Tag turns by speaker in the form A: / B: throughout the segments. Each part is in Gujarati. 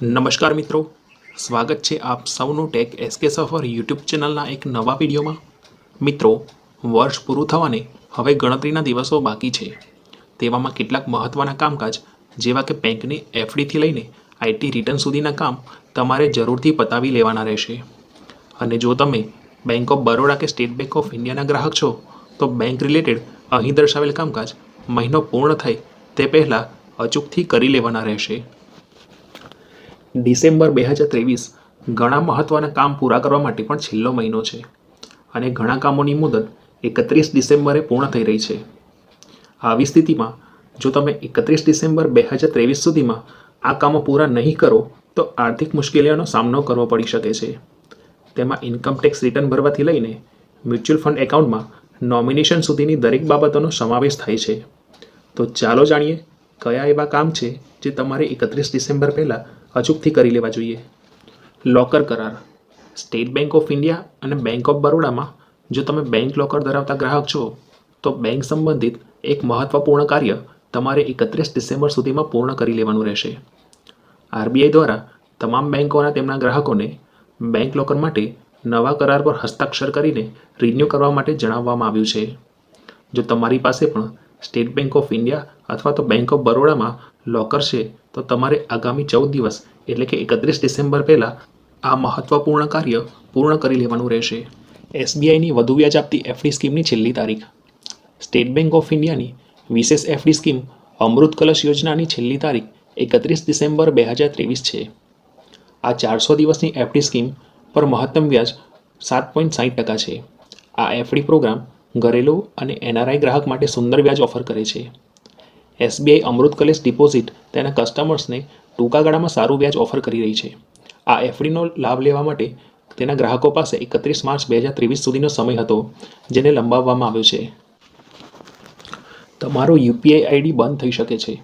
A: નમસ્કાર મિત્રો. સ્વાગત છે આપ સૌનું ટેક એસકે સફર યુટ્યુબ ચેનલના એક નવા વિડીયોમાં. મિત્રો, વર્ષ પૂરું થવાને હવે ગણતરીના દિવસો બાકી છે. તેવામાં કેટલાક મહત્ત્વના કામકાજ, જેવા કે બેંકની એફડીથી લઈને આઈટી રિટર્ન સુધીના કામ તમારે જરૂરથી પતાવી લેવાના રહેશે. અને જો તમે બેંક ઓફ બરોડા કે સ્ટેટ બેંક ઓફ ઇન્ડિયાના ગ્રાહક છો, તો બેંક રિલેટેડ અહીં દર્શાવેલ કામકાજ મહિનો પૂર્ણ થાય તે પહેલાં અચૂકથી કરી લેવાના રહેશે. ડિસેમ્બર બે હજાર ત્રેવીસ ઘણા મહત્ત્વના કામ પૂરા કરવા માટે પણ છેલ્લો મહિનો છે અને ઘણા કામોની મુદત એકત્રીસ ડિસેમ્બરે પૂર્ણ થઈ રહી છે. આવી સ્થિતિમાં જો તમે એકત્રીસ ડિસેમ્બર બે હજાર ત્રેવીસ સુધીમાં આ કામો પૂરા નહીં કરો, તો આર્થિક મુશ્કેલીઓનો સામનો કરવો પડી શકે છે. તેમાં ઇન્કમ ટેક્સ રિટર્ન ભરવાથી લઈને મ્યુચ્યુઅલ ફંડ એકાઉન્ટમાં નોમિનેશન સુધીની દરેક બાબતોનો સમાવેશ થાય છે. તો ચાલો જાણીએ કયા એવા કામ છે જે તમારે એકત્રીસ ડિસેમ્બર પહેલાં અચૂકથી કરી લેવા જોઈએ. લોકર કરાર. સ્ટેટ બેંક ઓફ ઇન્ડિયા અને બેંક ઓફ બરોડામાં જો તમે બેંક લોકર ધરાવતા ગ્રાહક છો, તો બેંક સંબંધિત એક મહત્ત્વપૂર્ણ કાર્ય તમારે એકત્રીસ ડિસેમ્બર સુધીમાં પૂર્ણ કરી લેવાનું રહેશે. આરબીઆઈ દ્વારા તમામ બેંકોના તેમના ગ્રાહકોને બેંક લોકર માટે નવા કરાર પર હસ્તાક્ષર કરીને રિન્યૂ કરવા માટે જણાવવામાં આવ્યું છે. જો તમારી પાસે પણ સ્ટેટ બેંક ઓફ ઇન્ડિયા અથવા તો બેંક ઓફ બરોડામાં લોકર છે, તો તમારે આગામી ચૌદ દિવસ, એટલે કે એકત્રીસ ડિસેમ્બર પહેલાં આ મહત્ત્વપૂર્ણ કાર્ય પૂર્ણ કરી લેવાનું રહેશે. એસબીઆઈની વધુ વ્યાજ આપતી એફડી સ્કીમની છેલ્લી તારીખ. સ્ટેટ બેંક ઓફ ઇન્ડિયાની વિશેષ એફડી સ્કીમ અમૃત કલશ યોજનાની છેલ્લી તારીખ એકત્રીસ ડિસેમ્બર બે હજાર ત્રેવીસ છે. આ ચારસો દિવસની એફડી સ્કીમ પર મહત્તમ વ્યાજ સાત પોઈન્ટ સાઠ ટકા છે. આ એફડી પ્રોગ્રામ ઘરેલું અને એનઆરઆઈ ગ્રાહક માટે સુંદર વ્યાજ ઓફર કરે છે. એસબીઆઈ અમૃત કલેશ ડિપોઝિટ તેના કસ્ટમર્સને ટૂંકા ગાળામાં સારું વ્યાજ ઓફર કરી રહી છે. આ એફડીનો લાભ લેવા માટે તેના ગ્રાહકો પાસે એકત્રીસ માર્ચ બે હજાર ત્રેવીસ સુધીનો સમય હતો, જેને લંબાવવામાં આવ્યો છે. તમારો યુપીઆઈ આઈડી બંધ થઈ શકે છે.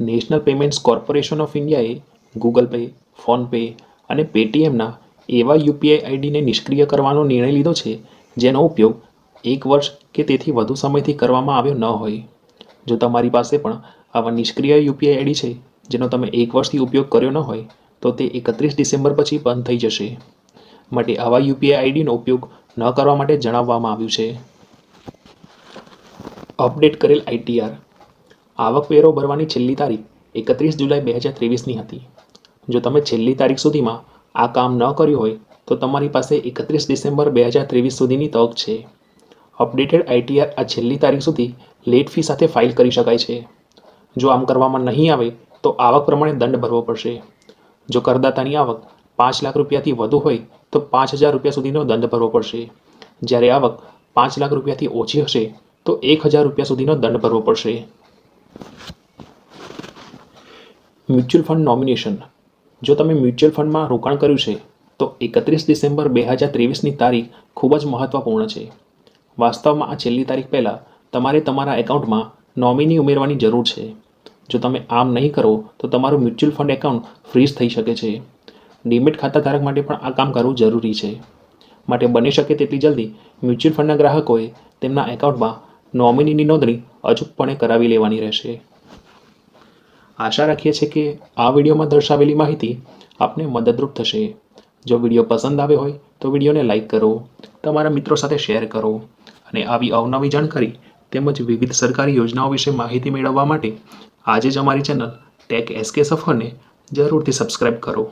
A: નેશનલ પેમેન્ટ્સ કોર્પોરેશન ઓફ ઇન્ડિયાએ ગૂગલ પે, ફોનપે અને પેટીએમના એવા યુપીઆઈ આઈડીને નિષ્ક્રિય કરવાનો નિર્ણય લીધો છે, જેનો ઉપયોગ એક વર્ષ કે તેથી વધુ સમયથી કરવામાં આવ્યો ન હોય. જો તમારી પાસે પણ આવા નિષ્ક્રિય યુપીઆઈ આઈડી છે, જેનો તમે એક વર્ષથી ઉપયોગ કર્યો ન હોય, તો તે એકત્રીસ ડિસેમ્બર પછી બંધ થઈ જશે. માટે આવા યુપીઆઈ આઈડીનો ઉપયોગ ન કરવા માટે જણાવવામાં આવ્યું છે. અપડેટ કરેલ આઈટીઆર. આવકવેરો ભરવાની છેલ્લી તારીખ એકત્રીસ જુલાઈ બે હજાર ત્રેવીસની હતી. જો તમે છેલ્લી તારીખ સુધીમાં આ કામ ન કર્યું હોય, તો તમારી પાસે એકત્રીસ ડિસેમ્બર બે હજાર ત્રેવીસ સુધીની તક છે. અપડેટેડ આઈટીઆર આ છેલ્લી તારીખ સુધી લેટ ફી સાથે ફાઇલ કરી શકાય છે. જો આમ કરવામાં નહીં આવે, તો આવક પ્રમાણે દંડ ભરવો પડશે. જો કરદાતાની આવક પાંચ લાખ રૂપિયાથી વધુ હોય, તો પાંચ હજાર રૂપિયા સુધીનો દંડ ભરવો પડશે. જ્યારે આવક પાંચ લાખ રૂપિયાથી ઓછી હશે, તો એક હજાર રૂપિયા સુધીનો દંડ ભરવો પડશે. Mutual fund nomination. જો તમે મ્યુચ્યુઅલ ફંડમાં રોકાણ કર્યું છે, તો એકત્રીસ ડિસેમ્બર બે હજાર ત્રેવીસની તારીખ ખૂબ જ મહત્ત્વપૂર્ણ છે. વાસ્તવમાં આ છેલ્લી તારીખ પહેલાં તમારે તમારા એકાઉન્ટમાં નોમિની ઉમેરવાની જરૂર છે. જો તમે આમ નહીં કરો, તો તમારું મ્યુચ્યુઅલ ફંડ એકાઉન્ટ ફ્રીઝ થઈ શકે છે. ડિમેટ ખાતા ધારક માટે પણ આ કામ કરવું જરૂરી છે. માટે બની શકે તેટલી જલ્દી મ્યુચ્યુઅલ ફંડના ગ્રાહકોએ તેમના એકાઉન્ટમાં નોમિનીની નોંધણી અચૂકપણે કરાવી લેવાની રહેશે. આશા રાખીએ છીએ કે આ વિડીયોમાં દર્શાવેલી માહિતી આપને મદદરૂપ થશે. જો વીડિયો પસંદ આવ્યો હોય તો વિડીયોને લાઇક કરો, તમારા મિત્રો સાથે શેર કરો અને આવી અવનવી જાણકારી તેમજ વિવિધ સરકારી યોજનાઓ વિશે માહિતી મેળવવા માટે આજે જ અમારી ચેનલ ટેક એસકે સફરને જરૂરથી સબસ્ક્રાઇબ કરો.